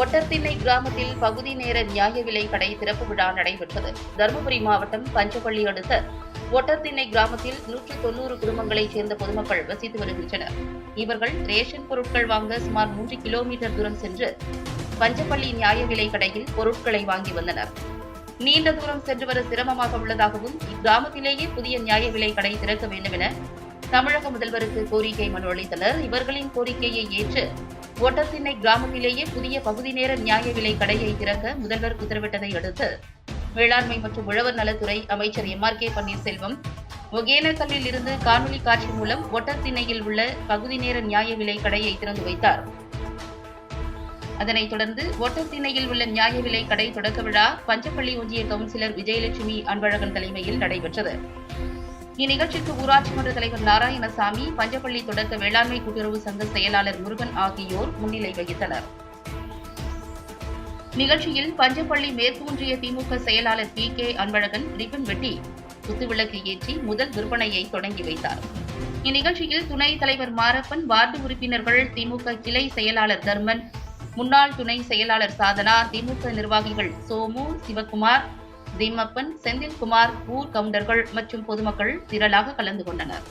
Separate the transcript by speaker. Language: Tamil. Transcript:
Speaker 1: ஒட்டர்திண்ணை கிராமத்தில் பகுதி நேர நியாய விலை கடை திறப்பு விழா நடைபெற்றது. தருமபுரி மாவட்டம் பஞ்சப்பள்ளி அடுத்த ஒட்டர்திண்ணை கிராமத்தில் நூற்றி தொன்னூறு குடும்பங்களைச் சேர்ந்த பொதுமக்கள் வசித்து வருகின்றனர். இவர்கள் ரேஷன் பொருட்கள் வாங்க சுமார் மூன்று கிலோமீட்டர் தூரம் சென்று பஞ்சப்பள்ளி நியாய விலை கடையில் பொருட்களை வாங்கி வந்தனர். நீண்ட தூரம் சென்று வர சிரமமாக உள்ளதாகவும் இக்கிராமத்திலேயே புதிய நியாய விலை கடை திறக்க வேண்டும் என தமிழக முதல்வருக்கு கோரிக்கை மனு அளித்தனர். இவர்களின் கோரிக்கையை ஏற்று ஒட்டத்திண்ணை கிராமத்திலேயே புதிய பகுதி நேர நியாய விலை கடையை திறக்க முதல்வர் உத்தரவிட்டதை அடுத்து வேளாண்மை மற்றும் உழவர் நலத்துறை அமைச்சர் எம் ஆர் கே பன்னீர்செல்வம் ஒகேனக்கல்லில் இருந்து காணொலி காட்சி மூலம் ஒட்டத்திண்ணையில் உள்ள பகுதி நேர நியாய விலை கடையை திறந்து வைத்தார். அதனைத் தொடர்ந்து ஒட்டத்திணையில் உள்ள நியாய விலை கடை தொடக்க விழா பஞ்சப்பள்ளி ஒன்றிய கவுன்சிலர் விஜயலட்சுமி அன்பழகன் தலைமையில் நடைபெற்றது. இந்நிகழ்ச்சிக்கு ஊராட்சி மன்ற தலைவர் நாராயணசாமி பஞ்சப்பள்ளி தொடக்க வேளாண்மை கூட்டுறவு சங்க செயலாளர் முருகன் ஆகியோர் முன்னிலை வகித்தனர். நிகழ்ச்சியில் பஞ்சப்பள்ளி மேற்கூன்றிய திமுக செயலாளர் பி. கே. அன்பழகன் ரிப்பன் வெட்டி குத்துவிளக்கு ஏற்றி முதல் விற்பனையை தொடங்கி வைத்தார். இந்நிகழ்ச்சியில் துணைத் தலைவர் மாரப்பன் வார்டு உறுப்பினர்கள் திமுக கிளை செயலாளர் தர்மன் முன்னாள் துணை செயலாளர் சாதனா திமுக நிர்வாகிகள் சோமு சிவக்குமார் தீமப்பன் செந்தில்குமார் ஊர் கவுண்டர்கள் மற்றும் பொதுமக்கள் திரளாக கலந்து கொண்டனர்.